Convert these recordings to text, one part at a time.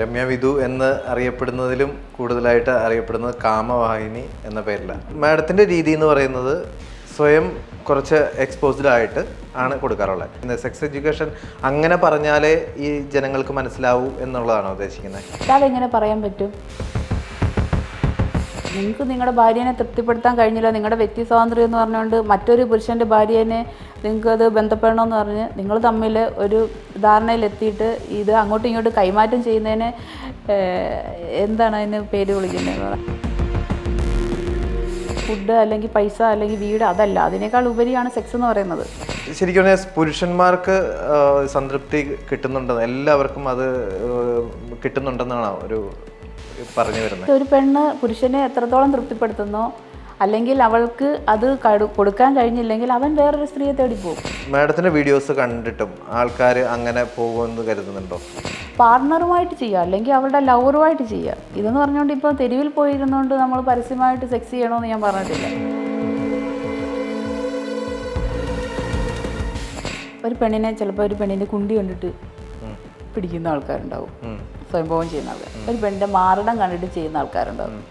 രമ്യ വിധു എന്ന് അറിയപ്പെടുന്നതിലും കൂടുതലായിട്ട് അറിയപ്പെടുന്നത് കാമവാഹിനി എന്ന പേരിലാണ് മാഡത്തിന്റെ രീതി എന്ന് പറയുന്നത് സ്വയം കുറച്ച് എക്സ്പോസ്ഡ് ആയിട്ട് ആണ് കൊടുക്കാറുള്ളത്. സെക്സ് എഡ്യൂക്കേഷൻ അങ്ങനെ പറഞ്ഞാലേ ഈ ജനങ്ങൾക്ക് മനസ്സിലാവൂ എന്നുള്ളതാണ് ഉദ്ദേശിക്കുന്നത്? അതെങ്ങനെ പറയാൻ പറ്റും? നിങ്ങൾക്ക് നിങ്ങളുടെ ഭാര്യനെ തൃപ്തിപ്പെടുത്താൻ കഴിഞ്ഞില്ല നിങ്ങളുടെ വ്യക്തി സ്വാതന്ത്ര്യം എന്ന് പറഞ്ഞുകൊണ്ട് മറ്റൊരു പുരുഷന്റെ ഭാര്യനെ നിങ്ങൾക്ക് അത് ബന്ധപ്പെടണമെന്ന് പറഞ്ഞ് നിങ്ങൾ തമ്മിൽ ഒരു ധാരണയിലെത്തിയിട്ട് ഇത് അങ്ങോട്ടും ഇങ്ങോട്ടും കൈമാറ്റം ചെയ്യുന്നതിന് എന്താണ് അതിന് പേര് വിളിക്കുന്നത്? ഫുഡ് അല്ലെങ്കിൽ പൈസ അല്ലെങ്കിൽ വീട് അതല്ല അതിനേക്കാൾ ഉപരിയാണ് സെക്സ് എന്ന് പറയുന്നത്. ശരിക്കും പറഞ്ഞാൽ പുരുഷന്മാർക്ക് സംതൃപ്തി കിട്ടുന്നുണ്ടെന്ന് എല്ലാവർക്കും അത് കിട്ടുന്നുണ്ടെന്നാണ് ഒരു പറഞ്ഞു വരുന്നത്. ഒരു പെണ്ണ് പുരുഷനെ എത്രത്തോളം തൃപ്തിപ്പെടുത്തുന്നു? അല്ലെങ്കിൽ അവൾക്ക് അത് കൊടുക്കാൻ കഴിഞ്ഞില്ലെങ്കിൽ അവൻ വേറൊരു സ്ത്രീയെ തേടി പോകും. മാഡത്തിന്റെ വീഡിയോസ് കണ്ടിട്ടും ആൾക്കാർ അങ്ങനെ പോകുമെന്ന് കരുതുന്നുണ്ടോ? പാർട്ണറുമായിട്ട് ചെയ്യുക അല്ലെങ്കിൽ അവളുടെ ലവറുമായിട്ട് ചെയ്യുക. ഇതെന്ന് പറഞ്ഞുകൊണ്ട് ഇപ്പോൾ തെരുവിൽ പോയിരുന്നുകൊണ്ട് നമ്മൾ പരസ്യമായിട്ട് സെക്സ് ചെയ്യണമെന്ന് ഞാൻ പറഞ്ഞിട്ടില്ല. ഒരു പെണ്ണിനെ ചിലപ്പോൾ ഒരു പെണ്ണിന്റെ കുണ്ടി കണ്ടിട്ട് പിടിക്കുന്ന ആൾക്കാരുണ്ടാവും. സ്വയംഭവം ചെയ്യുന്ന ആൾക്കാർ ഒരു പെണ്ണിന്റെ മാറിടം കണ്ടിട്ട് ചെയ്യുന്ന ആൾക്കാരുണ്ടാവും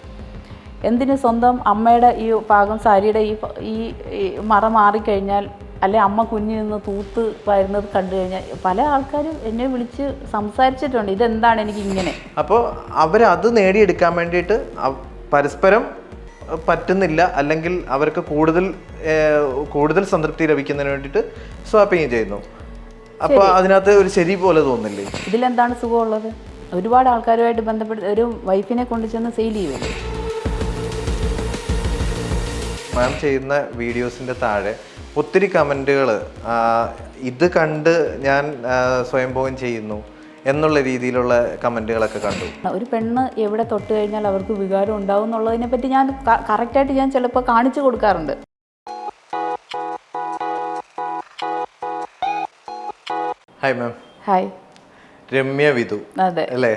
എന്തിന് സ്വന്തം അമ്മയുടെ ഈ പാകം സാരിയുടെ ഈ ഈ ഈ മറ മാറിക്കഴിഞ്ഞാൽ അല്ലെ അമ്മ കുഞ്ഞിൽ നിന്ന് തൂത്ത് വരുന്നത് കണ്ടു കഴിഞ്ഞാൽ പല ആൾക്കാരും എന്നെ വിളിച്ച് സംസാരിച്ചിട്ടുണ്ട്. ഇതെന്താണ് എനിക്ക് ഇങ്ങനെ? അപ്പോൾ അവരത് നേടിയെടുക്കാൻ വേണ്ടിയിട്ട് പരസ്പരം പറ്റുന്നില്ല. അല്ലെങ്കിൽ അവർക്ക് കൂടുതൽ കൂടുതൽ സംതൃപ്തി ലഭിക്കുന്നതിന് വേണ്ടിയിട്ട് സ്വാപ്പിങ് ചെയ്യുന്നു. അപ്പോൾ അതിനകത്ത് ഒരു ശരി പോലെ തോന്നില്ലേ? ഇതിലെന്താണ് സുഖമുള്ളത്? ഒരുപാട് ആൾക്കാരുമായിട്ട് ബന്ധപ്പെട്ട് ഒരു വൈഫിനെ കൊണ്ട് ചെന്ന് സെയിൽ ചെയ്യുമല്ലോ മാം ചെയ്യുന്ന വീഡിയോസിന്റെ താഴെ ഒത്തിരി കമന്റുകൾ ഇത് കണ്ട് ഞാൻ സ്വയംഭവം സ്വയംഭോഗം ചെയ്യുന്നു എന്നുള്ള രീതിയിലുള്ള കമന്റുകളൊക്കെ കണ്ടു. ഒരു പെണ്ണ് എവിടെ തൊട്ട് കഴിഞ്ഞാൽ അവർക്ക് വികാരം ഉണ്ടാവും എന്നുള്ളതിനെ പറ്റി ഞാൻ കറക്റ്റായിട്ട് ഞാൻ ചിലപ്പോൾ കാണിച്ചു കൊടുക്കാറുണ്ട്. Hi ma'am hi Ramya Vidhu അല്ലേ?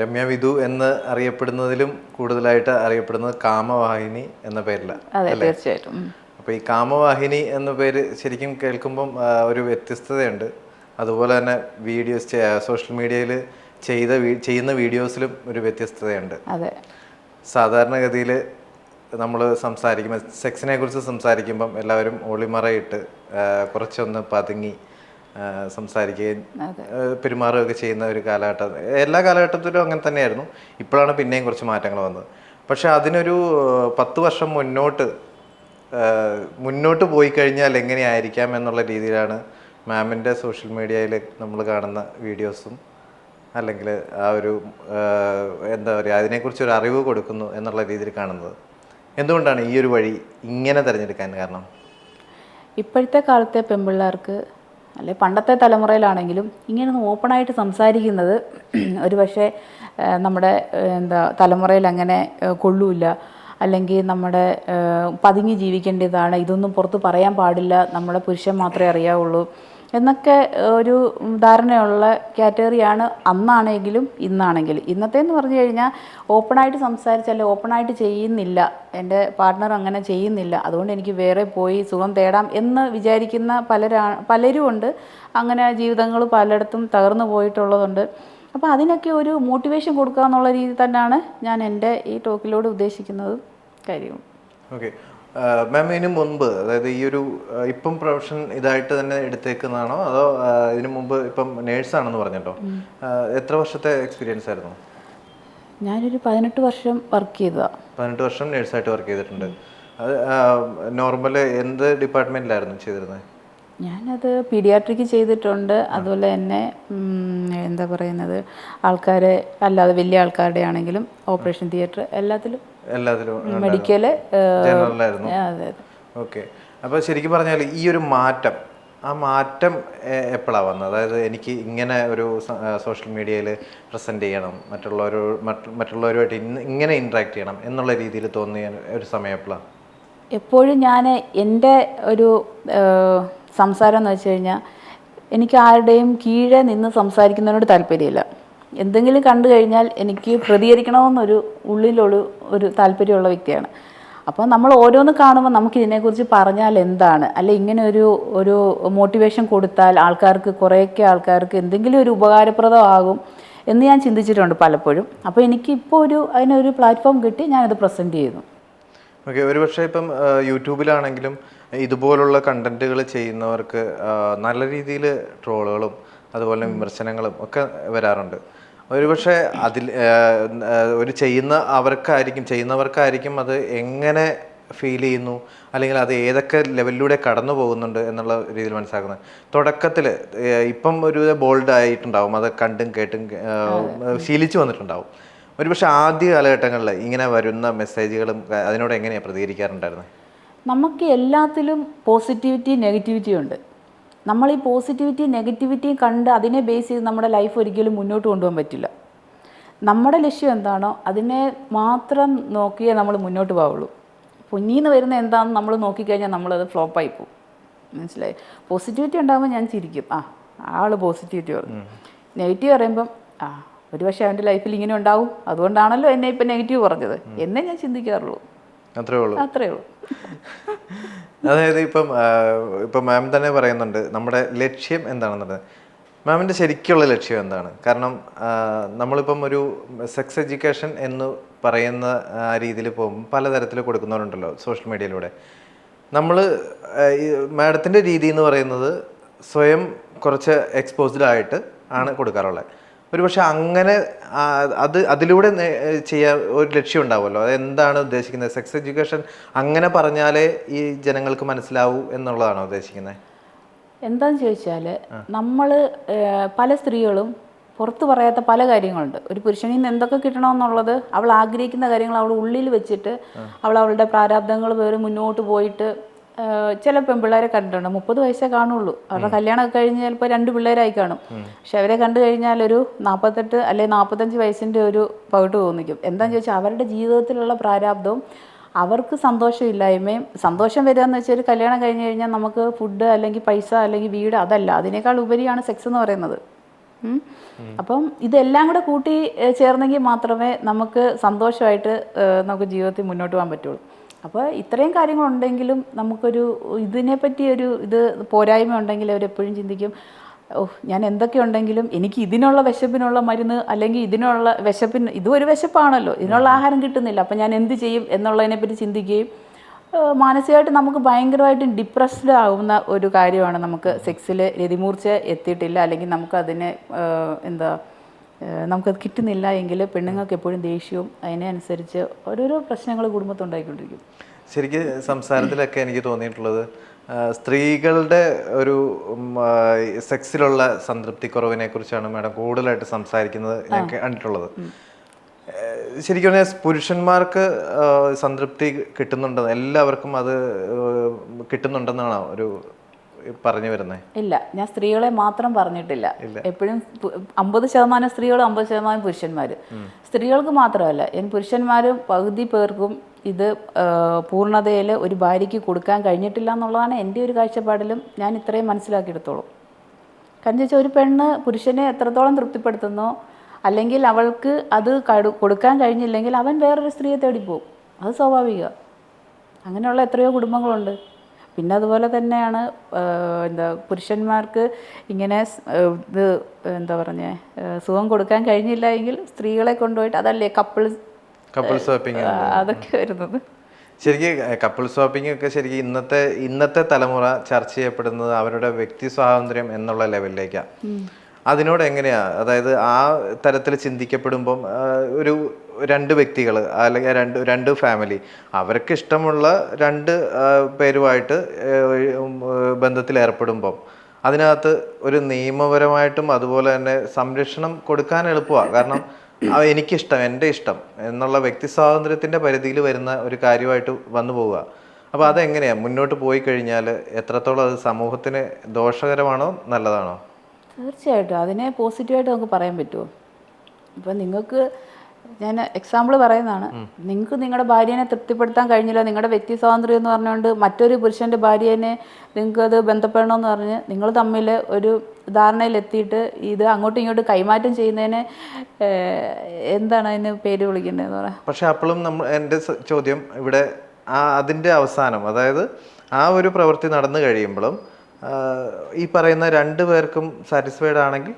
രമ്യ വിധു എന്ന് അറിയപ്പെടുന്നതിലും കൂടുതലായിട്ട് അറിയപ്പെടുന്നത് കാമവാഹിനി എന്ന പേരിലാണ് തീർച്ചയായിട്ടും. അപ്പൊ ഈ കാമവാഹിനി എന്ന പേര് ശരിക്കും കേൾക്കുമ്പം ഒരു വ്യത്യസ്തതയുണ്ട്. അതുപോലെ തന്നെ വീഡിയോസ് സോഷ്യൽ മീഡിയയിൽ ചെയ്ത ചെയ്യുന്ന വീഡിയോസിലും ഒരു വ്യത്യസ്തതയുണ്ട്. സാധാരണഗതിയിൽ നമ്മൾ സംസാരിക്കുമ്പോൾ സെക്സിനെ കുറിച്ച് സംസാരിക്കുമ്പം എല്ലാവരും ഒളിമറയിട്ട് കുറച്ചൊന്ന് പതുങ്ങി സംസാരിക്കുകയും പെരുമാറുകയൊക്കെ ചെയ്യുന്ന ഒരു കാലഘട്ടം. എല്ലാ കാലഘട്ടത്തിലും അങ്ങനെ തന്നെയായിരുന്നു. ഇപ്പോഴാണ് പിന്നെയും കുറച്ച് മാറ്റങ്ങൾ വന്നത്. പക്ഷെ അതിനൊരു പത്ത് വർഷം മുന്നോട്ട് മുന്നോട്ട് പോയി കഴിഞ്ഞാൽ എങ്ങനെയായിരിക്കാം എന്നുള്ള രീതിയിലാണ് മാമിന്റെ സോഷ്യൽ മീഡിയയിൽ നമ്മൾ കാണുന്ന വീഡിയോസും അല്ലെങ്കിൽ ആ ഒരു എന്താ പറയുക അതിനെക്കുറിച്ച് ഒരു അറിവ് കൊടുക്കുന്നു എന്നുള്ള രീതിയിൽ കാണുന്നത്. എന്തുകൊണ്ടാണ് ഈ ഒരു വഴി ഇങ്ങനെ തിരഞ്ഞെടുക്കാൻ കാരണം? ഇപ്പോഴത്തെ കാലത്തെ പെൺപിള്ളേർക്ക് അല്ലെ പണ്ടത്തെ തലമുറയിലാണെങ്കിലും ഇങ്ങനെ ഓപ്പണായിട്ട് സംസാരിക്കുന്നത് ഒരു പക്ഷേ നമ്മുടെ എന്താ തലമുറയിൽ അങ്ങനെ കൊള്ളൂല്ല. കൊള്ളൂല അല്ലെങ്കിൽ നമ്മുടെ പതുങ്ങി ജീവിക്കേണ്ടതാണ്. ഇതൊന്നും പുറത്ത് പറയാൻ പാടില്ല. നമ്മുടെ പുരുഷൻ മാത്രമേ അറിയാവുള്ളൂ. എന്നൊക്കെ ഒരു ധാരണയുള്ള കാറ്റഗറിയാണ് അന്നാണെങ്കിലും ഇന്നാണെങ്കിലും. ഇന്നത്തെ എന്ന് പറഞ്ഞു കഴിഞ്ഞാൽ ഓപ്പണായിട്ട് സംസാരിച്ചല്ലേ ഓപ്പണായിട്ട് ചെയ്യുന്നില്ല. എന്റെ പാർട്ട്ണർ അങ്ങനെ ചെയ്യുന്നില്ല. അതുകൊണ്ട് എനിക്ക് വേറെ പോയി സുഖം തേടാം എന്ന് വിചാരിക്കുന്ന പലരാ പലരും ഉണ്ട്. അങ്ങനെ ജീവിതങ്ങൾ പലയിടത്തും തകർന്നു പോയിട്ടുള്ളതുണ്ട്. അപ്പോൾ അതിനൊക്കെ ഒരു മോട്ടിവേഷൻ കൊടുക്കുക എന്നുള്ള രീതി തന്നെയാണ് ഞാൻ എന്റെ ഈ ടോക്കിലൂടെ ഉദ്ദേശിക്കുന്നത്. കാര്യവും. ഓക്കെ. മാം ഇതിനു മുൻപ് അതായത് ഈ ഒരു ഇപ്പം പ്രൊഫഷൻ ഇതായിട്ട് തന്നെ എടുത്തേക്കുന്നതാണോ? അതോ ഇതിനു മുമ്പ് ഇപ്പം നേഴ്സാണെന്ന് പറഞ്ഞല്ലോ ആ, എത്ര വർഷത്തെ എക്സ്പീരിയൻസ് ആയിരുന്നു? ഞാനൊരു പതിനെട്ട് വർഷം വർക്ക് ചെയ്തതാണ് പതിനെട്ട് വർഷം നേഴ്സായിട്ട് വർക്ക് ചെയ്തിട്ടുണ്ട്. അത് നോർമൽ എന്ത് ഡിപ്പാർട്ട്മെന്റിലായിരുന്നു ചെയ്തിരുന്നത് ഞാനത് പീഡിയാട്രിക്ക് ചെയ്തിട്ടുണ്ട്. അതുപോലെ തന്നെ എന്താ പറയുന്നത് ആൾക്കാരെ അല്ലാതെ വലിയ ആൾക്കാരുടെ ആണെങ്കിലും ഓപ്പറേഷൻ തിയേറ്റർ എല്ലാത്തിലും എല്ലാത്തിലും മെഡിക്കൽ ജനറലായിരുന്നു ഓക്കെ. അപ്പോൾ ശരിക്കും പറഞ്ഞാൽ ഈ ഒരു മാറ്റം ആ മാറ്റം എപ്പോഴാണ് വന്നത്? അതായത് എനിക്ക് ഇങ്ങനെ ഒരു സോഷ്യൽ മീഡിയയിൽ പ്രസന്റ് ചെയ്യണം മറ്റുള്ളവരോ മറ്റു മറ്റുള്ളവരുമായിട്ട് ഇന്ന് ഇങ്ങനെ ഇൻട്രാക്ട് ചെയ്യണം എന്നുള്ള രീതിയിൽ തോന്നിയ ഒരു സമയം എപ്പോഴാണ് എപ്പോഴും ഞാൻ എന്റെ ഒരു സംസാരം എന്ന് വെച്ച് കഴിഞ്ഞാൽ എനിക്ക് ആരുടെയും കീഴെ നിന്ന് സംസാരിക്കുന്നതിനോട് താല്പര്യമില്ല. എന്തെങ്കിലും കണ്ടു കഴിഞ്ഞാൽ എനിക്ക് പ്രതികരിക്കണമെന്നൊരു ഉള്ളിലൊരു ഒരു താല്പര്യമുള്ള വ്യക്തിയാണ്. അപ്പോൾ നമ്മൾ ഓരോന്ന് കാണുമ്പോൾ നമുക്ക് ഇതിനെക്കുറിച്ച് പറഞ്ഞാൽ എന്താണ്? അല്ലെ ഇങ്ങനെ ഒരു ഒരു മോട്ടിവേഷൻ കൊടുത്താൽ ആൾക്കാർക്ക് കുറേയൊക്കെ ആൾക്കാർക്ക് എന്തെങ്കിലും ഒരു ഉപകാരപ്രദമാകും എന്ന് ഞാൻ ചിന്തിച്ചിട്ടുണ്ട് പലപ്പോഴും. അപ്പോൾ എനിക്ക് ഇപ്പോൾ ഒരു അതിനൊരു പ്ലാറ്റ്ഫോം കിട്ടി ഞാനത് പ്രസന്റ് ചെയ്തു ഓക്കെ ഒരുപക്ഷെ ഇപ്പം യൂട്യൂബിലാണെങ്കിലും ഇതുപോലുള്ള കണ്ടന്റുകൾ ചെയ്യുന്നവർക്ക് നല്ല രീതിയിൽ ട്രോളുകളും അതുപോലെ വിമർശനങ്ങളും ഒക്കെ വരാറുണ്ട്. ഒരുപക്ഷെ അതിൽ ഒരു ചെയ്യുന്ന അവർക്കായിരിക്കും ചെയ്യുന്നവർക്കായിരിക്കും അത് എങ്ങനെ ഫീൽ ചെയ്യുന്നു അല്ലെങ്കിൽ അത് ഏതൊക്കെ ലെവലിലൂടെ കടന്നു പോകുന്നുണ്ട് എന്നുള്ള രീതിയിൽ മനസ്സിലാക്കുന്നത്. തുടക്കത്തിൽ ഇപ്പം ഒരു ബോൾഡ് ആയിട്ടുണ്ടാവും അത് കണ്ടും കേട്ടും ശീലിച്ചു വന്നിട്ടുണ്ടാവും. ഒരുപക്ഷെ ആദ്യ കാലഘട്ടങ്ങളിൽ ഇങ്ങനെ വരുന്ന മെസ്സേജുകളും അതിനോട് എങ്ങനെയാണ് പ്രതികരിക്കാറുണ്ടായിരുന്നത് നമുക്ക് എല്ലാത്തിലും പോസിറ്റിവിറ്റി നെഗറ്റിവിറ്റി ഉണ്ട്. നമ്മൾ ഈ പോസിറ്റിവിറ്റി നെഗറ്റിവിറ്റിയും കണ്ട് അതിനെ ബേസ് ചെയ്ത് നമ്മുടെ ലൈഫ് ഒരിക്കലും മുന്നോട്ട് കൊണ്ടുപോകാൻ പറ്റില്ല. നമ്മുടെ ലക്ഷ്യം എന്താണോ അതിനെ മാത്രം നോക്കിയേ നമ്മൾ മുന്നോട്ട് പോവുള്ളൂ. പൊന്നീന്ന് വരുന്ന എന്താണെന്ന് നമ്മൾ നോക്കിക്കഴിഞ്ഞാൽ നമ്മളത് ഫ്ലോപ്പായി പോകും. മനസ്സിലായി? പോസിറ്റിവിറ്റി ഉണ്ടാകുമ്പോൾ ഞാൻ ചിരിക്കും. ആ ആൾ പോസിറ്റിവിറ്റി പറഞ്ഞു. നെഗറ്റീവ് പറയുമ്പം ആ ഒരു പക്ഷേ അവന്റെ ലൈഫിൽ ഇങ്ങനെ ഉണ്ടാവും. അതുകൊണ്ടാണല്ലോ എന്നെ ഇപ്പം നെഗറ്റീവ് പറഞ്ഞത്. എന്നെ ഞാൻ ചിന്തിക്കാറുള്ളൂ. അത്രേ ഉള്ളൂ. അത്രേ ഉള്ളൂ. അതായത് ഇപ്പം ഇപ്പം മാം തന്നെ പറയുന്നുണ്ട് നമ്മുടെ ലക്ഷ്യം എന്താണെന്നുള്ളത്. മാമിന്റെ ശരിക്കുള്ള ലക്ഷ്യം എന്താണ്? കാരണം നമ്മളിപ്പം ഒരു സെക്സ് എഡ്യൂക്കേഷൻ എന്ന് പറയുന്ന ആ രീതിയിൽ പോകുമ്പോൾ പലതരത്തിൽ കൊടുക്കുന്നവരുണ്ടല്ലോ സോഷ്യൽ മീഡിയയിലൂടെ. നമ്മൾ മാഡത്തിന്റെ രീതി എന്ന് പറയുന്നത് സ്വയം കുറച്ച് എക്സ്പോസ്ഡ് ആയിട്ട് ആണ് കൊടുക്കാറുള്ളത്. ഒരുപക്ഷെ അങ്ങനെ അത് അതിലൂടെ ചെയ്യാൻ ഒരു ലക്ഷ്യം ഉണ്ടാവുമല്ലോ അതെന്താണ് ഉദ്ദേശിക്കുന്നത്? സെക്സ് എഡ്യൂക്കേഷൻ അങ്ങനെ പറഞ്ഞാലേ ഈ ജനങ്ങൾക്ക് മനസ്സിലാവൂ എന്നുള്ളതാണോ ഉദ്ദേശിക്കുന്നത്? എന്താന്ന് ചോദിച്ചാൽ നമ്മൾ പല സ്ത്രീകളും പുറത്ത് പറയാത്ത പല കാര്യങ്ങളുണ്ട്. ഒരു പുരുഷനിൽ നിന്ന് എന്തൊക്കെ കിട്ടണമെന്നുള്ളത് അവൾ ആഗ്രഹിക്കുന്ന കാര്യങ്ങൾ അവൾ ഉള്ളിൽ വെച്ചിട്ട് അവൾ അവളുടെ പ്രാരാബ്ദങ്ങൾ വേറെ മുന്നോട്ട് പോയിട്ട് ചില പെൺപിള്ളേരെ കണ്ടിട്ടുണ്ട്. മുപ്പത് വയസ്സേ കാണുള്ളൂ. അവരുടെ കല്യാണമൊക്കെ കഴിഞ്ഞ് ചിലപ്പോൾ രണ്ട് പിള്ളേരായി കാണും. പക്ഷെ അവരെ കണ്ടു കഴിഞ്ഞാൽ ഒരു നാൽപ്പത്തെട്ട് അല്ലെങ്കിൽ നാൽപ്പത്തഞ്ച് വയസ്സിന്റെ ഒരു പകിട്ട് തോന്നിക്കും. എന്താണെന്ന് ചോദിച്ചാൽ അവരുടെ ജീവിതത്തിലുള്ള പ്രാരാബ്ദവും അവർക്ക് സന്തോഷമില്ലായ്മയും സന്തോഷം വരിക എന്ന് വെച്ചാൽ ഒരു കല്യാണം കഴിഞ്ഞ് കഴിഞ്ഞാൽ നമുക്ക് ഫുഡ് അല്ലെങ്കിൽ പൈസ അല്ലെങ്കിൽ വീട് അതല്ല. അതിനേക്കാൾ ഉപരിയാണ് സെക്സ് എന്ന് പറയുന്നത്. അപ്പം ഇതെല്ലാം കൂടെ കൂട്ടി ചേർന്നെങ്കിൽ മാത്രമേ നമുക്ക് സന്തോഷമായിട്ട് നമുക്ക് ജീവിതത്തിൽ മുന്നോട്ട് പോകാൻ പറ്റുള്ളൂ. അപ്പോൾ ഇത്രയും കാര്യങ്ങളുണ്ടെങ്കിലും നമുക്കൊരു ഇതിനെപ്പറ്റി ഒരു ഇത് പോരായ്മ ഉണ്ടെങ്കിൽ അവരെപ്പോഴും ചിന്തിക്കും ഓ ഞാൻ എന്തൊക്കെ ഉണ്ടെങ്കിലും എനിക്ക് ഇതിനുള്ള വിശപ്പിനുള്ള മരുന്ന് അല്ലെങ്കിൽ ഇതിനുള്ള വിശപ്പിന് ഇതും ഒരു വിശപ്പാണല്ലോ ഇതിനുള്ള ആഹാരം കിട്ടുന്നില്ല അപ്പം ഞാൻ എന്ത് ചെയ്യും? എന്നുള്ളതിനെപ്പറ്റി ചിന്തിക്കുകയും മാനസികമായിട്ട് നമുക്ക് ഭയങ്കരമായിട്ടും ഡിപ്രസ്ഡ് ആവുന്ന ഒരു കാര്യമാണ് നമുക്ക് സെക്സിൽ രതിമൂർച്ച എത്തിയിട്ടില്ല അല്ലെങ്കിൽ നമുക്കതിനെ എന്താ നമുക്കത് കിട്ടുന്നില്ല എങ്കിൽ പെണ്ണുങ്ങൾക്ക് എപ്പോഴും ദേഷ്യവും അതിനനുസരിച്ച് ഓരോരോ പ്രശ്നങ്ങൾ കുടുംബത്തുണ്ടായിക്കൊണ്ടിരിക്കും ശരിക്കും സംസാരത്തിലൊക്കെ എനിക്ക് തോന്നിയിട്ടുള്ളത് സ്ത്രീകളുടെ ഒരു സെക്സിലുള്ള സംതൃപ്തി കുറവിനെ കുറിച്ചാണ് മാഡം കൂടുതലായിട്ട് സംസാരിക്കുന്നത് ഞാൻ കണ്ടിട്ടുള്ളത്. ശരിക്കും പറഞ്ഞാൽ പുരുഷന്മാർക്ക് സംതൃപ്തി കിട്ടുന്നുണ്ടെന്ന് എല്ലാവർക്കും അത് കിട്ടുന്നുണ്ടെന്നാണ് ഒരു പറഞ്ഞു വരുന്നത് ഇല്ല ഞാൻ സ്ത്രീകളെ മാത്രം പറഞ്ഞിട്ടില്ല. എപ്പോഴും അമ്പത് ശതമാനം സ്ത്രീകളും അമ്പത് ശതമാനം പുരുഷന്മാർ സ്ത്രീകൾക്ക് മാത്രമല്ല ഞാൻ പുരുഷന്മാരും പകുതി പേർക്കും ഇത് പൂർണതയിൽ ഒരു ഭാര്യയ്ക്ക് കൊടുക്കാൻ കഴിഞ്ഞിട്ടില്ല എന്നുള്ളതാണ് എന്റെ ഒരു കാഴ്ചപ്പാടിലും ഞാൻ ഇത്രയും മനസ്സിലാക്കിയെടുത്തോളൂ. കാരണം വെച്ചാൽ ഒരു പെണ്ണ് പുരുഷനെ എത്രത്തോളം തൃപ്തിപ്പെടുത്തുന്നു അല്ലെങ്കിൽ അവൾക്ക് അത് കൊടുക്കാൻ കഴിഞ്ഞില്ലെങ്കിൽ അവൻ വേറൊരു സ്ത്രീയെ തേടി പോകും അത് സ്വാഭാവിക. അങ്ങനെയുള്ള എത്രയോ കുടുംബങ്ങളുണ്ട്. പിന്നെ അതുപോലെ തന്നെയാണ് എന്താ പുരുഷന്മാർക്ക് ഇങ്ങനെ ഇത് എന്താ പറഞ്ഞേ സുഖം കൊടുക്കാൻ കഴിഞ്ഞില്ല എങ്കിൽ സ്ത്രീകളെ കൊണ്ടുപോയിട്ട് അതല്ലേ കപ്പിൾ കപ്പിൾ ഷോപ്പിംഗ് അതൊക്കെ വരുന്നത്. ശരിക്കും കപ്പിൾ സ്വാപ്പിംഗ് ഒക്കെ ശരിക്കും ഇന്നത്തെ ഇന്നത്തെ തലമുറ ചർച്ച ചെയ്യപ്പെടുന്നത് അവരുടെ വ്യക്തി സ്വാതന്ത്ര്യം എന്നുള്ള ലെവലിലേക്കാണ് അതിനോട് എങ്ങനെയാ? അതായത് ആ തരത്തിൽ ചിന്തിക്കപ്പെടുമ്പം ഒരു രണ്ട് വ്യക്തികൾ അല്ലെങ്കിൽ രണ്ട് രണ്ട് ഫാമിലി അവർക്ക് ഇഷ്ടമുള്ള രണ്ട് പേരുമായിട്ട് ബന്ധത്തിൽ ഏർപ്പെടുമ്പം അതിനകത്ത് ഒരു നിയമപരമായിട്ടും അതുപോലെ തന്നെ സംരക്ഷണം കൊടുക്കാൻ എളുപ്പമാണ് കാരണം എനിക്കിഷ്ടം എന്റെ ഇഷ്ടം എന്നുള്ള വ്യക്തി സ്വാതന്ത്ര്യത്തിന്റെ പരിധിയിൽ വരുന്ന ഒരു കാര്യമായിട്ട് വന്നു പോവുക. അപ്പോൾ അതെങ്ങനെയാണ് മുന്നോട്ട് പോയി കഴിഞ്ഞാൽ എത്രത്തോളം അത് സമൂഹത്തിന് ദോഷകരമാണോ നല്ലതാണോ? തീർച്ചയായിട്ടും. അതിനെ പോസിറ്റീവായിട്ട് നമുക്ക് പറയാൻ പറ്റുമോ? ഇപ്പം നിങ്ങൾക്ക് ഞാൻ എക്സാമ്പിൾ പറയുന്നതാണ്. നിങ്ങൾക്ക് നിങ്ങളുടെ ഭാര്യനെ തൃപ്തിപ്പെടുത്താൻ കഴിഞ്ഞില്ല നിങ്ങളുടെ വ്യക്തി സ്വാതന്ത്ര്യം എന്ന് പറഞ്ഞുകൊണ്ട് മറ്റൊരു പുരുഷന്റെ ഭാര്യനെ നിങ്ങൾക്ക് അത് ബന്ധപ്പെടണമെന്ന് പറഞ്ഞ് നിങ്ങൾ തമ്മിൽ ഒരു ധാരണയിലെത്തിയിട്ട് ഇത് അങ്ങോട്ടും ഇങ്ങോട്ടും കൈമാറ്റം ചെയ്യുന്നതിന് എന്താണ് അതിന് പേര് വിളിക്കേണ്ടതെന്ന് പറയാം പക്ഷെ അപ്പോഴും നമ്മൾ എന്റെ ചോദ്യം ഇവിടെ ആ അതിന്റെ അവസാനം അതായത് ആ ഒരു പ്രവൃത്തി നടന്നു കഴിയുമ്പോഴും ഈ പറയുന്ന രണ്ടു പേർക്കും സാറ്റിസ്ഫൈഡ് ആണെങ്കിൽ?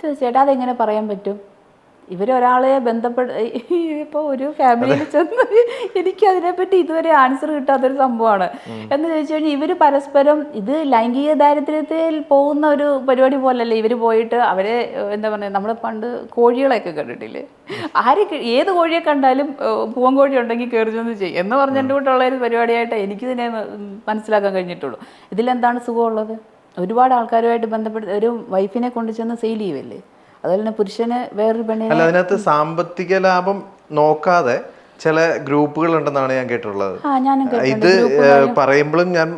തീർച്ചയായിട്ടും അതെങ്ങനെ പറയാൻ പറ്റും? ഇവരൊരാളെ ബന്ധപ്പെട്ട് ഇപ്പോൾ ഒരു ഫാമിലിയിൽ ചെന്ന് എനിക്ക് അതിനെപ്പറ്റി ഇതുവരെ ആൻസർ കിട്ടാത്തൊരു സംഭവമാണ്. എന്ന് ചോദിച്ചു കഴിഞ്ഞാൽ ഇവർ പരസ്പരം ഇത് ലൈംഗിക ദാരിദ്ര്യത്തിൽ പോകുന്ന ഒരു പരിപാടി പോലല്ലേ ഇവർ പോയിട്ട് അവരെ എന്താ പറയുക നമ്മൾ പണ്ട് കോഴികളെയൊക്കെ കണ്ടിട്ടില്ലേ? ആര് ഏത് കോഴിയെ കണ്ടാലും പൂവൻ കോഴി ഉണ്ടെങ്കിൽ കയറി ചെന്ന് ചെയ്യും. എന്ന് പറഞ്ഞതിന്റെ കൂട്ടുള്ള ഒരു പരിപാടിയായിട്ട് എനിക്കിതിനെ മനസ്സിലാക്കാൻ കഴിഞ്ഞിട്ടുള്ളൂ. ഇതിലെന്താണ് സുഖമുള്ളത്? ഒരുപാട് ആൾക്കാരുമായിട്ട് ബന്ധപ്പെട്ട് ഒരു വൈഫിനെ കൊണ്ടു ചെന്ന് സെയിൽ ചെയ്യുമല്ലേ അതുപോലെ തന്നെ പുരുഷന് വേറൊരു പെണ്ണിനെ അല്ല അതിനകത്ത് സാമ്പത്തിക ലാഭം നോക്കാതെ ചില ഗ്രൂപ്പുകൾ ഉണ്ടെന്നാണ് ഞാൻ കേട്ടിട്ടുള്ളത്. ഇത് പറയുമ്പോഴും ഞാൻ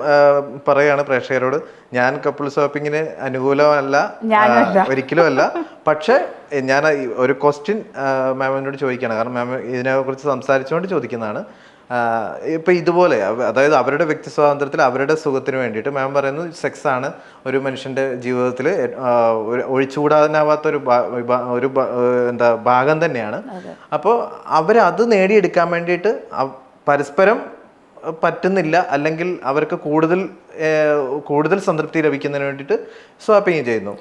പറയാണ് പ്രേക്ഷകരോട് ഞാൻ കപ്പിൾ ഷോപ്പിങ്ങിന് അനുകൂലമല്ല ഒരിക്കലും അല്ല. പക്ഷേ ഞാൻ ഒരു ക്വസ്റ്റ്യൻ മാമിനോട് ചോദിക്കുകയാണ്. കാരണം മാം ഇതിനെ കുറിച്ച് സംസാരിച്ചുകൊണ്ട് ചോദിക്കുന്നതാണ്. ഇപ്പൊ ഇതുപോലെ അതായത് അവരുടെ വ്യക്തി സ്വാതന്ത്ര്യത്തിൽ അവരുടെ സുഖത്തിന് വേണ്ടിയിട്ട് മാം പറയുന്നത് സെക്സ് ആണ് ഒരു മനുഷ്യന്റെ ജീവിതത്തിൽ ഒഴിച്ചുകൂടാനാവാത്ത ഒരു ഒരു എന്താ ഭാഗം തന്നെയാണ്. അപ്പോൾ അവരത് നേടിയെടുക്കാൻ വേണ്ടിയിട്ട് പരസ്പരം പറ്റുന്നില്ല അല്ലെങ്കിൽ അവർക്ക് കൂടുതൽ കൂടുതൽ സംതൃപ്തി ലഭിക്കുന്നതിന് വേണ്ടിയിട്ട് സ്വാപ്പിങ് ചെയ്യുന്നു.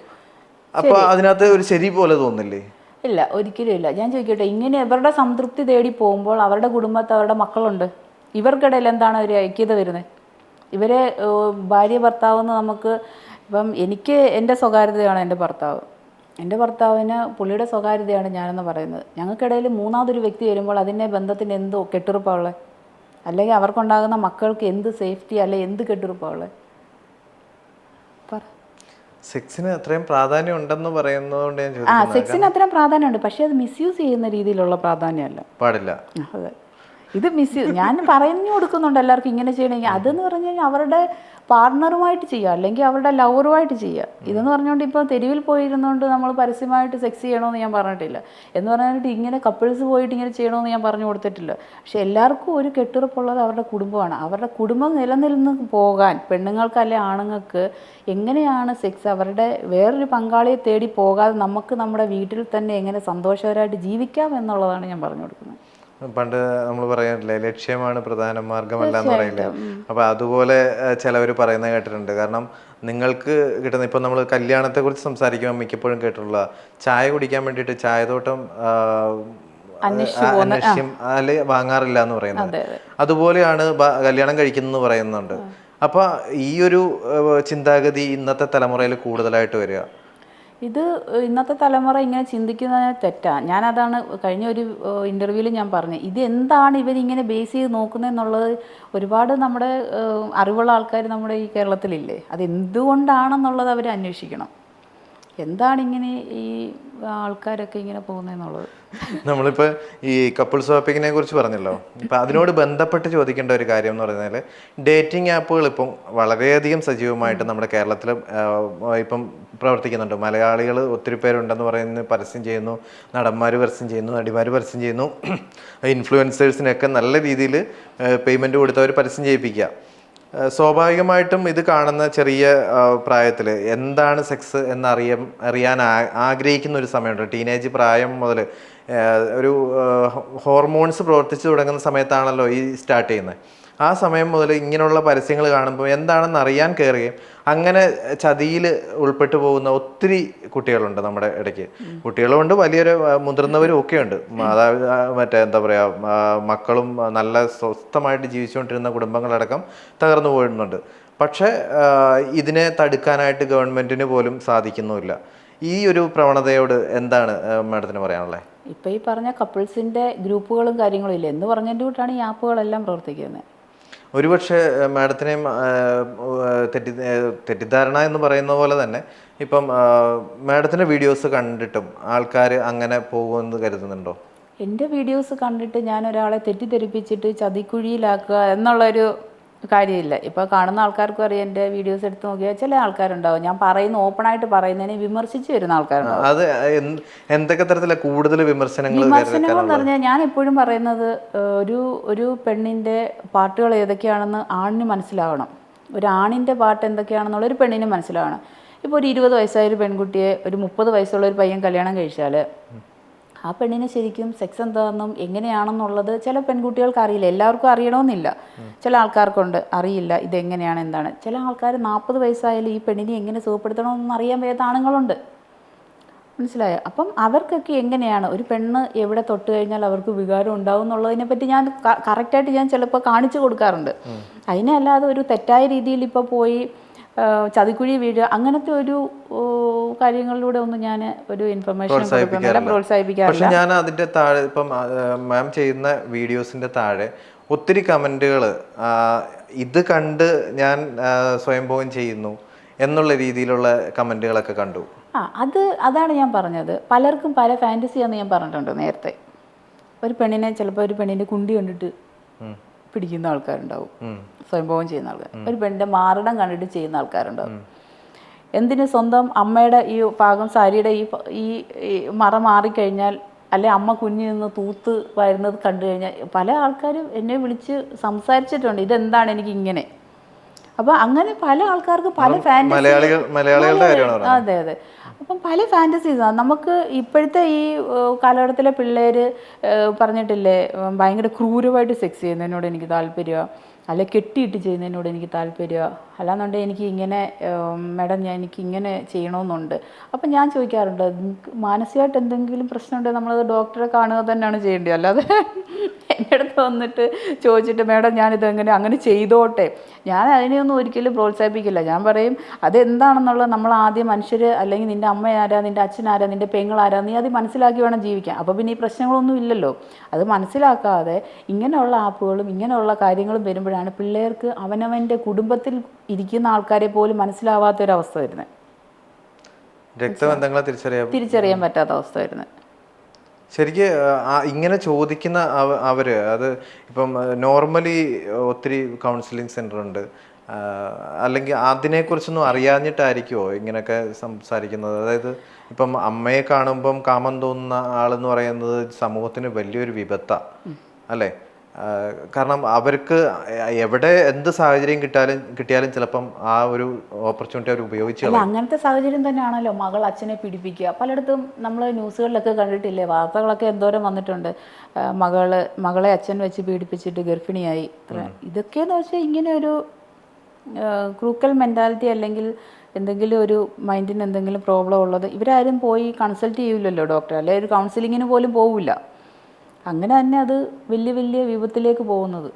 അപ്പോൾ അതിനകത്ത് ഒരു ശരി പോലെ തോന്നില്ലേ? ഇല്ല ഒരിക്കലും ഇല്ല. ഞാൻ ചോദിക്കട്ടെ ഇങ്ങനെ ഇവരുടെ സംതൃപ്തി തേടി പോകുമ്പോൾ അവരുടെ കുടുംബത്തെ അവരുടെ മക്കളുണ്ട് ഇവർക്കിടയിൽ എന്താണ് ഒരു ഐക്യത വരുന്നത്? ഇവരെ ഭാര്യ ഭർത്താവ് എന്ന് നമുക്ക് ഇപ്പം എനിക്ക് എന്റെ സ്വകാര്യതയാണ് എന്റെ ഭർത്താവ്. എന്റെ ഭർത്താവിന് പുള്ളിയുടെ സ്വകാര്യതയാണ് ഞാനെന്ന് പറയുന്നത്. ഞങ്ങൾക്കിടയിൽ മൂന്നാമതൊരു വ്യക്തി വരുമ്പോൾ അതിന്റെ ബന്ധത്തിന് എന്തോ കെട്ടുറപ്പാവുള്ളത് അല്ലെങ്കിൽ അവർക്കുണ്ടാകുന്ന മക്കൾക്ക് എന്ത് സേഫ്റ്റി അല്ലെ എന്ത് കെട്ടുറപ്പാവുള്ളത് പറ. സെക്സിന് അത്രയും പ്രാധാന്യം ഉണ്ടെന്ന് പറയുന്നതുകൊണ്ട് ഞാൻ ആ സെക്സിന് അത്രയും പ്രാധാന്യമുണ്ട്. പക്ഷേ അത് മിസ്യൂസ് ചെയ്യുന്ന രീതിയിലുള്ള പ്രാധാന്യമല്ല. പാടില്ല. അതെ. ഇത് മിസ് ഞാൻ പറഞ്ഞു കൊടുക്കുന്നുണ്ട് എല്ലാവർക്കും ഇങ്ങനെ ചെയ്യണമെങ്കിൽ. അതെന്ന് പറഞ്ഞു കഴിഞ്ഞാൽ അവരുടെ പാർട്ണറുമായിട്ട് ചെയ്യുക അല്ലെങ്കിൽ അവരുടെ ലവറുമായിട്ട് ചെയ്യുക. ഇതെന്ന് പറഞ്ഞുകൊണ്ട് ഇപ്പോൾ തെരുവിൽ പോയിരുന്നുകൊണ്ട് നമ്മൾ പരസ്യമായിട്ട് സെക്സ് ചെയ്യണമെന്ന് ഞാൻ പറഞ്ഞിട്ടില്ല. എന്ന് പറഞ്ഞിട്ട് ഇങ്ങനെ കപ്പിൾസ് പോയിട്ട് ഇങ്ങനെ ചെയ്യണമെന്ന് ഞാൻ പറഞ്ഞു കൊടുത്തിട്ടില്ല. പക്ഷെ എല്ലാവർക്കും ഒരു കെട്ടുറപ്പുള്ളത് അവരുടെ കുടുംബമാണ്. അവരുടെ കുടുംബം നിലനിന്ന് പോകാൻ പെണ്ണുങ്ങൾക്ക് അല്ലെ ആണുങ്ങൾക്ക് എങ്ങനെയാണ് സെക്സ് അവരുടെ വേറൊരു പങ്കാളിയെ തേടി പോകാതെ നമുക്ക് നമ്മുടെ വീട്ടിൽ തന്നെ എങ്ങനെ സന്തോഷകരമായിട്ട് ജീവിക്കാം എന്നുള്ളതാണ് ഞാൻ പറഞ്ഞു കൊടുക്കുന്നത്. പണ്ട് നമ്മൾ പറയാറില്ലേ ലക്ഷ്യമാണ് പ്രധാന മാർഗമല്ല എന്ന് പറയില്ലേ? അപ്പൊ അതുപോലെ ചിലവർ പറയുന്നത് കേട്ടിട്ടുണ്ട്. കാരണം നിങ്ങൾക്ക് കിട്ടുന്ന ഇപ്പൊ നമ്മൾ കല്യാണത്തെ കുറിച്ച് സംസാരിക്കുമ്പോൾ മിക്കപ്പോഴും കേട്ടിട്ടുള്ള ചായ കുടിക്കാൻ വേണ്ടിയിട്ട് ചായതോട്ടം അന്വേഷ്യം അല്ലെ വാങ്ങാറില്ല എന്ന് പറയുന്നത്. അതെ അതെ. അതുപോലെയാണ് കല്യാണം കല്യാണം കഴിക്കുന്നത് പറയുന്നുണ്ട്. അപ്പൊ ഈ ഒരു ചിന്താഗതി ഇന്നത്തെ തലമുറയിൽ കൂടുതലായിട്ട് വരിക. ഇത് ഇന്നത്തെ തലമുറ ഇങ്ങനെ ചിന്തിക്കുന്നത് തെറ്റാ. ഞാനതാണ് കഴിഞ്ഞ ഒരു ഇന്റർവ്യൂവിൽ ഞാൻ പറഞ്ഞു ഇത് എന്താണ് ഇവരിങ്ങനെ ബേസ് ചെയ്ത് നോക്കുന്നതെന്നുള്ളത് ഒരുപാട് നമ്മുടെ അറിവുള്ള ആൾക്കാർ നമ്മുടെ ഈ കേരളത്തിലില്ലേ? അതെന്തുകൊണ്ടാണെന്നുള്ളത് അവർ അന്വേഷിക്കണം. എന്താണ് ഇങ്ങനെ ഈ ആൾക്കാരൊക്കെ ഇങ്ങനെ പോകുന്നതെന്നുള്ളത്? നമ്മളിപ്പോൾ ഈ കപ്പിൾ സ്വാപ്പിങ്ങിനെ കുറിച്ച് പറഞ്ഞല്ലോ. ഇപ്പം അതിനോട് ബന്ധപ്പെട്ട് ചോദിക്കേണ്ട ഒരു കാര്യം എന്ന് പറഞ്ഞാൽ ഡേറ്റിംഗ് ആപ്പുകൾ ഇപ്പം വളരെയധികം സജീവമായിട്ട് നമ്മുടെ കേരളത്തിൽ ഇപ്പം പ്രവർത്തിക്കുന്നുണ്ട്. മലയാളികൾ ഒത്തിരി പേരുണ്ടെന്ന് പറയുന്നത് പരസ്യം ചെയ്യുന്നു നടന്മാർ പരസ്യം ചെയ്യുന്നു നടിമാർ പരസ്യം ചെയ്യുന്നു. ഇൻഫ്ലുവൻസേഴ്സിനൊക്കെ നല്ല രീതിയിൽ പേയ്മെന്റ് കൊടുത്തവർ പരസ്യം ചെയ്യിപ്പിക്കുക. സ്വാഭാവികമായിട്ടും ഇത് കാണുന്ന ചെറിയ പ്രായത്തിൽ എന്താണ് സെക്സ് എന്നറിയ അറിയാൻ ആഗ്രഹിക്കുന്ന ഒരു സമയമുണ്ട്. ടീനേജ് പ്രായം മുതൽ ഒരു ഹോർമോൺസ് പ്രവർത്തിച്ചു തുടങ്ങുന്ന സമയത്താണല്ലോ ഈ സ്റ്റാർട്ട് ചെയ്യുന്നത്. ആ സമയം മുതൽ ഇങ്ങനെയുള്ള പരസ്യങ്ങൾ കാണുമ്പോൾ എന്താണെന്ന് അറിയാൻ കയറുകയും അങ്ങനെ ചതിയിൽ ഉൾപ്പെട്ടു പോകുന്ന ഒത്തിരി കുട്ടികളുണ്ട് നമ്മുടെ ഇടയ്ക്ക്. കുട്ടികളുമുണ്ട് വലിയൊരു മുതിർന്നവരും ഒക്കെ ഉണ്ട് ആ, മറ്റേ എന്താ പറയുക മക്കളും നല്ല സ്വസ്ഥമായിട്ട് ജീവിച്ചുകൊണ്ടിരുന്ന കുടുംബങ്ങളടക്കം തകർന്നു പോയിരുന്നുണ്ട് പക്ഷേ ഇതിനെ തടുക്കാനായിട്ട് ഗവൺമെന്റിന് പോലും സാധിക്കുന്നുമില്ല. ഈ ഒരു പ്രവണതയോട് എന്താണ് മാഡത്തിന് പറയാനുള്ളത് ഇപ്പോൾ ഈ പറഞ്ഞ കപ്പിൾസിന്റെ ഗ്രൂപ്പുകളും കാര്യങ്ങളും ഇല്ല? എന്ന് പറഞ്ഞതിന്റെ കൂട്ടാണ് ഈ ആപ്പുകളെല്ലാം പ്രവർത്തിക്കുന്നത്. ഒരുപക്ഷെ മാഡത്തിനെയും തെറ്റി തെറ്റിദ്ധാരണ എന്ന് പറയുന്ന പോലെ തന്നെ ഇപ്പം മാഡത്തിന്റെ വീഡിയോസ് കണ്ടിട്ടും ആൾക്കാർ അങ്ങനെ പോകുമെന്ന് കരുതുന്നുണ്ടോ? എന്റെ വീഡിയോസ് കണ്ടിട്ട് ഞാൻ ഒരാളെ തെറ്റിദ്ധരിപ്പിച്ചിട്ട് ചതിക്കുഴിയിലാക്കുക എന്നുള്ളൊരു കാര്യമില്ല. ഇപ്പോൾ കാണുന്ന ആൾക്കാർക്കും അറിയാം എന്റെ വീഡിയോസ് എടുത്ത് നോക്കിയാൽ ചില ആൾക്കാരുണ്ടാവും. ഞാൻ പറയുന്ന ഓപ്പണായിട്ട് പറയുന്നതിനെ വിമർശിച്ച് വരുന്ന ആൾക്കാരുണ്ടാവും. അത് എന്തൊക്കെ തരത്തിലെ കൂടുതൽ വിമർശനങ്ങൾ വിമർശനങ്ങൾ എന്ന് പറഞ്ഞാൽ ഞാൻ എപ്പോഴും പറയുന്നത് ഒരു ഒരു പെണ്ണിന്റെ പാട്ടുകൾ ഏതൊക്കെയാണെന്ന് ആണിന് മനസ്സിലാവണം. ഒരു ആണിന്റെ പാട്ട് എന്തൊക്കെയാണെന്നുള്ള ഒരു പെണ്ണിന് മനസ്സിലാവണം. ഇപ്പോൾ ഒരു ഇരുപത് വയസ്സായ ഒരു പെൺകുട്ടിയെ ഒരു മുപ്പത് വയസ്സുള്ള ഒരു പയ്യൻ കല്യാണം കഴിച്ചാൽ ആ പെണ്ണിനെ ശരിക്കും സെക്സ് എന്താണെന്നും എങ്ങനെയാണെന്നുള്ളത് ചില പെൺകുട്ടികൾക്ക് അറിയില്ല. എല്ലാവർക്കും അറിയണമെന്നില്ല. ചില ആൾക്കാർക്കുണ്ട്. അറിയില്ല ഇതെങ്ങനെയാണ് എന്താണ്. ചില ആൾക്കാർ നാൽപ്പത് വയസ്സായാലും ഈ പെണ്ണിനെ എങ്ങനെ സുഖപ്പെടുത്തണമെന്ന് അറിയാൻ വയ്യാത്ത ആണുങ്ങളുണ്ട്. മനസ്സിലായോ? അപ്പം അവർക്കൊക്കെ എങ്ങനെയാണ്? ഒരു പെണ്ണ് എവിടെ തൊട്ട് കഴിഞ്ഞാൽ അവർക്ക് വികാരം ഉണ്ടാവും എന്നുള്ളതിനെ പറ്റി ഞാൻ കറക്റ്റായിട്ട് ഞാൻ ചിലപ്പോൾ കാണിച്ചു കൊടുക്കാറുണ്ട്. അതിനല്ലാതെ ഒരു തെറ്റായ രീതിയിൽ ഇപ്പോൾ പോയി ചതിക്കുഴി വീഴുക അങ്ങനത്തെ ഒരു കാര്യങ്ങളിലൂടെ ഒന്നും ഞാൻ ഒരു ഇൻഫർമേഷൻ കൊടുക്കുന്നില്ല പക്ഷെ പ്രോത്സാഹിപ്പിക്കാറില്ല ഞാൻ അതിന്റെ താഴെ ഇപ്പം മാം ചെയ്യുന്ന വീഡിയോസിന്റെ താഴെ ഒത്തിരി കമന്റുകൾ ഇത് കണ്ട് ഞാൻ സ്വയംഭവം ചെയ്യുന്നു എന്നുള്ള രീതിയിലുള്ള കമന്റുകളൊക്കെ കണ്ടു. ആ അത് അതാണ് ഞാൻ പറഞ്ഞത്. പലർക്കും പല ഫാന്റസിയാന്ന് ഞാൻ പറഞ്ഞിട്ടുണ്ട് നേരത്തെ. ഒരു പെണ്ണിനെ ചിലപ്പോൾ ഒരു പെണ്ണിന്റെ കുണ്ടി കണ്ടിട്ട്. പിടിക്കുന്ന ആൾക്കാരുണ്ടാവും. സ്വയംഭവം ചെയ്യുന്ന ആൾക്കാർ. ഒരു പെണ്ണിന്റെ മാറിടം കണ്ടിട്ട് ചെയ്യുന്ന ആൾക്കാരുണ്ടാവും. എന്തിന് സ്വന്തം അമ്മയുടെ ഈ പാകം സാരിയുടെ ഈ ഈ ഈ മറ മാറിക്കഴിഞ്ഞാൽ അല്ലെ അമ്മ കുഞ്ഞിൽ നിന്ന് തൂത്ത് വരുന്നത് കണ്ടു കഴിഞ്ഞാൽ പല ആൾക്കാരും എന്നെ വിളിച്ച് സംസാരിച്ചിട്ടുണ്ട്. ഇതെന്താണ് എനിക്ക് ഇങ്ങനെ അപ്പോൾ അങ്ങനെ പല ആൾക്കാർക്ക് പല ഫാന്റസി അതെ അതെ. അപ്പം പല ഫാന്റസീസാണ് നമുക്ക് ഇപ്പോഴത്തെ ഈ കാലഘട്ടത്തിലെ പിള്ളേർ പറഞ്ഞിട്ടില്ലേ ഭയങ്കര ക്രൂരമായിട്ട് സെക്സ് ചെയ്യുന്നതിനോട് എനിക്ക് താല്പര്യം. അല്ലെ കെട്ടിയിട്ട് ചെയ്യുന്നതിനോട് എനിക്ക് താല്പര്യം. അല്ലാന്നുണ്ടെങ്കിൽ എനിക്ക് ഇങ്ങനെ മാഡം ഞാൻ എനിക്ക് ഇങ്ങനെ ചെയ്യണമെന്നുണ്ട് അപ്പം ഞാൻ ചോദിക്കാറുണ്ട് മാനസികമായിട്ട് എന്തെങ്കിലും പ്രശ്നമുണ്ടെങ്കിൽ നമ്മളത് ഡോക്ടറെ കാണുക തന്നെയാണ് ചെയ്യേണ്ടത്. അല്ലാതെ എന്റെ അടുത്ത് വന്നിട്ട് ചോദിച്ചിട്ട് മേഡം ഞാനിത് എങ്ങനെ അങ്ങനെ ചെയ്തോട്ടെ? ഞാൻ അതിനെയൊന്നും ഒരിക്കലും പ്രോത്സാഹിപ്പിക്കില്ല. ഞാൻ പറയും അതെന്താണെന്നുള്ളത് നമ്മൾ ആദ്യം മനുഷ്യർ അല്ലെങ്കിൽ നിന്റെ അമ്മ ആരാ നിന്റെ അച്ഛൻ ആരാ നിന്റെ പെങ്ങളാരാ നീ അത് മനസ്സിലാക്കി വേണം ജീവിക്കാൻ. അപ്പോൾ പിന്നെ ഈ പ്രശ്നങ്ങളൊന്നും ഇല്ലല്ലോ. അത് മനസ്സിലാക്കാതെ ഇങ്ങനെയുള്ള ആപ്പുകളും ഇങ്ങനെയുള്ള കാര്യങ്ങളും വരുമ്പോഴാണ് പിള്ളേർക്ക് അവനവന്റെ കുടുംബത്തിൽ ഇരിക്കുന്ന ആൾക്കാരെ പോലും മനസ്സിലാവാത്തൊരവസ്ഥ വരുന്നത്. രക്തബന്ധങ്ങളെ തിരിച്ചറിയാൻ തിരിച്ചറിയാൻ പറ്റാത്ത അവസ്ഥ വരുന്നത്. ശരിക്ക് ഇങ്ങനെ ചോദിക്കുന്ന അവ- അവർ അത് ഇപ്പം നോർമലി ഒത്തിരി കൗൺസിലിംഗ് സെന്റർ ഉണ്ട്. അല്ലെങ്കിൽ അതിനെക്കുറിച്ചൊന്നും അറിയാഞ്ഞിട്ടായിരിക്കുമോ ഇങ്ങനെയൊക്കെ സംസാരിക്കുന്നത്? അതായത് ഇപ്പം അമ്മയെ കാണുമ്പം കാമം തോന്നുന്ന ആളെന്ന് പറയുന്നത് സമൂഹത്തിന് വലിയൊരു വിപത്താണ് അല്ലേ? കാരണം അവർക്ക് എവിടെ എന്ത് സാഹചര്യം കിട്ടാലും കിട്ടിയാലും ചിലപ്പം ആ ഒരു ഓപ്പർച്യൂണിറ്റി അവർ ഉപയോഗിച്ച് അങ്ങനത്തെ സാഹചര്യം തന്നെയാണല്ലോ മകൾ അച്ഛനെ പീഡിപ്പിക്കുക. പലയിടത്തും നമ്മൾ ന്യൂസുകളിലൊക്കെ കണ്ടിട്ടില്ലേ വാർത്തകളൊക്കെ എന്തോരം വന്നിട്ടുണ്ട്. മകൾ മകളെ അച്ഛൻ വെച്ച് പീഡിപ്പിച്ചിട്ട് ഗർഭിണിയായി. ഇതൊക്കെയെന്ന് വെച്ചാൽ ഇങ്ങനെ ഒരു ക്രൂക്കൽ മെന്റാലിറ്റി അല്ലെങ്കിൽ എന്തെങ്കിലും ഒരു മൈൻഡിന് എന്തെങ്കിലും പ്രോബ്ലം ഉള്ളത് ഇവരാരും പോയി കൺസൾട്ട് ചെയ്യില്ലല്ലോ ഡോക്ടർ അല്ലെ ഒരു കൗൺസിലിങ്ങിന് പോലും പോവില്ല അങ്ങനെ തന്നെ അത് വലിയ വലിയ വിപത്തിലേക്ക് പോകുന്നത്.